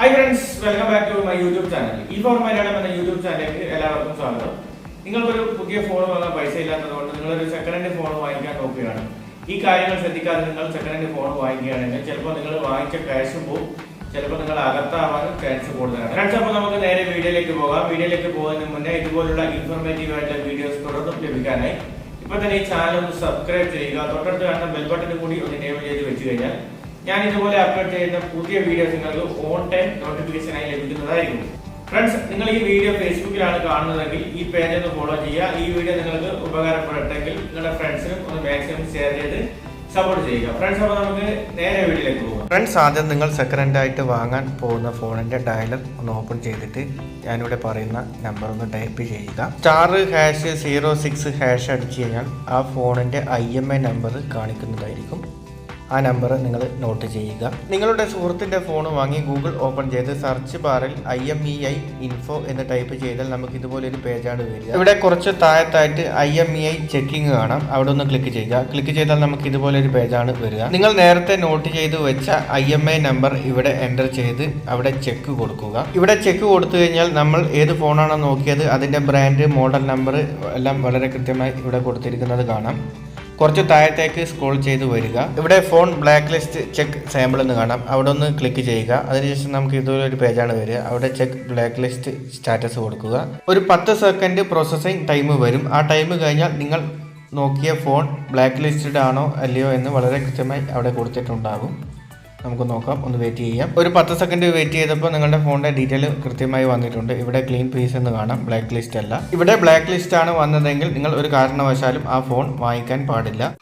Hi friends welcome back to my YouTube channel E four Malayalam എന്ന YouTube ചാനലിലേക്ക് എല്ലാവർക്കും സ്വാഗതം. നിങ്ങൾക്കൊരു പുതിയ ഫോൺ വാങ്ങാൻ പൈസ ഇല്ലാത്തതുകൊണ്ട് നിങ്ങളൊരു സെക്കൻഡ് ഹാൻഡ് ഫോൺ വാങ്ങിക്കാൻ നോക്കുകയാണ്. ഈ കാര്യങ്ങൾ ശ്രദ്ധിക്കാതെ നിങ്ങൾ സെക്കൻഡ് ഹാൻഡ് ഫോൺ വാങ്ങിക്കുകയാണെങ്കിൽ ചിലപ്പോൾ നിങ്ങൾ വാങ്ങിച്ച ക്യാഷ് പോകും ചിലപ്പോൾ നിങ്ങൾ അകത്താവാനും ചാൻസ് കൂടുതലാണ്. ഫ്രണ്ട്സ് അപ്പോൾ നമുക്ക് നേരെ വീഡിയോയിലേക്ക് പോകാം. വീഡിയോയിലേക്ക് പോകുന്നതിന് മുന്നേ ഇതുപോലുള്ള ഇൻഫോർമേറ്റീവ് ആയിട്ടുള്ള വീഡിയോസ് തുടർന്നും ലഭിക്കാനായി. ഇപ്പൊ തന്നെ ഈ ചാനൽ ഒന്ന് സബ്സ്ക്രൈബ് ചെയ്യുക. തൊട്ടടുത്ത് കാണുന്ന ബെൽ ബട്ടൺ കൂടി ഒന്ന് എനേബിൾ ചെയ്ത് വെച്ച് കഴിഞ്ഞാൽ ഞാൻ ഇതുപോലെ അപ്ലോഡ് ചെയ്യുന്ന പുതിയ വീഡിയോസ് നിങ്ങൾക്ക് ഓൺ ടൈം നോട്ടിഫിക്കേഷൻ ആയി ലഭിക്കുന്നതായിരിക്കും. ഫ്രണ്ട്സ് നിങ്ങൾ ഈ വീഡിയോ ഫേസ്ബുക്കിലാണ് കാണുന്നതെങ്കിൽ ഈ പേജ് ഒന്ന് ഫോളോ ചെയ്യുക. ഈ വീഡിയോ നിങ്ങൾക്ക് ഉപകാരപ്പെടട്ടെങ്കിൽ നിങ്ങളുടെ ഫ്രണ്ട്സിനും ഒന്ന് മാക്സിമം ഷെയർ ചെയ്ത് ഫ്രണ്ട്സ് ആദ്യം നിങ്ങൾ സെക്കൻഡ് ഹാൻഡ് ആയിട്ട് വാങ്ങാൻ പോകുന്ന ഫോണിന്റെ ഡയലർ ഒന്ന് ഓപ്പൺ ചെയ്തിട്ട് ഞാനിവിടെ പറയുന്ന നമ്പർ ഒന്ന് ടൈപ്പ് ചെയ്യുക. Star hash zero six hash അടിച്ചു കഴിഞ്ഞാൽ ആ ഫോണിന്റെ ഐ എം ഐ നമ്പർ കാണിക്കുന്നതായിരിക്കും. ആ നമ്പർ നിങ്ങൾ നോട്ട് ചെയ്യുക. നിങ്ങളുടെ സുഹൃത്തിന്റെ ഫോൺ വാങ്ങി ഗൂഗിൾ ഓപ്പൺ ചെയ്ത് സെർച്ച് ബാറിൽ I M E I info എന്ന് ടൈപ്പ് ചെയ്താൽ നമുക്ക് ഇതുപോലൊരു പേജാണ് വരിക. ഇവിടെ കുറച്ച് താഴത്തായിട്ട് I M E I checking കാണാം. അവിടെ ഒന്ന് ക്ലിക്ക് ചെയ്യുക. ക്ലിക്ക് ചെയ്താൽ നമുക്ക് ഇതുപോലൊരു പേജാണ് വരിക. നിങ്ങൾ നേരത്തെ നോട്ട് ചെയ്ത് വെച്ച ഐ എം ഐ നമ്പർ ഇവിടെ എന്റർ ചെയ്ത് അവിടെ ചെക്ക് കൊടുക്കുക. ഇവിടെ ചെക്ക് കൊടുത്തു കഴിഞ്ഞാൽ നമ്മൾ ഏത് ഫോണാണോ നോക്കിയത് അതിന്റെ ബ്രാൻഡ് മോഡൽ നമ്പർ എല്ലാം വളരെ കൃത്യമായി ഇവിടെ കൊടുത്തിരിക്കുന്നത് കാണാം. കുറച്ച് താഴത്തേക്ക് സ്ക്രോൾ ചെയ്ത് വരിക. ഇവിടെ phone black list check sample എന്ന് കാണാം. അവിടെ ഒന്ന് ക്ലിക്ക് ചെയ്യുക. അതിനുശേഷം നമുക്ക് ഇതുപോലെ ഒരു പേജാണ് വരിക. അവിടെ ചെക്ക് ബ്ലാക്ക് ലിസ്റ്റ് സ്റ്റാറ്റസ് കൊടുക്കുക. ഒരു പത്ത് സെക്കൻഡ് പ്രോസസ്സിംഗ് ടൈം വരും. ആ ടൈം കഴിഞ്ഞാൽ നിങ്ങൾ നോക്കിയ ഫോൺ ബ്ലാക്ക് ലിസ്റ്റഡ് ആണോ അല്ലയോ എന്ന് വളരെ കൃത്യമായി അവിടെ കൊടുത്തിട്ടുണ്ടാകും. നമുക്ക് നോക്കാം. ഒന്ന് വെയിറ്റ് ചെയ്യാം. ഒരു പത്ത് സെക്കൻഡ് വെയിറ്റ് ചെയ്തപ്പോൾ നിങ്ങളുടെ ഫോണിന്റെ ഡീറ്റെയിൽ കൃത്യമായി വന്നിട്ടുണ്ട്. ഇവിടെ ക്ലീൻ പീസ് എന്ന് കാണാം. ബ്ലാക്ക് ലിസ്റ്റ് അല്ല. ഇവിടെ ബ്ലാക്ക് ലിസ്റ്റ് ആണ് വന്നതെങ്കിൽ നിങ്ങൾ ഒരു കാരണവശാലും ആ ഫോൺ വാങ്ങിക്കാൻ പാടില്ല.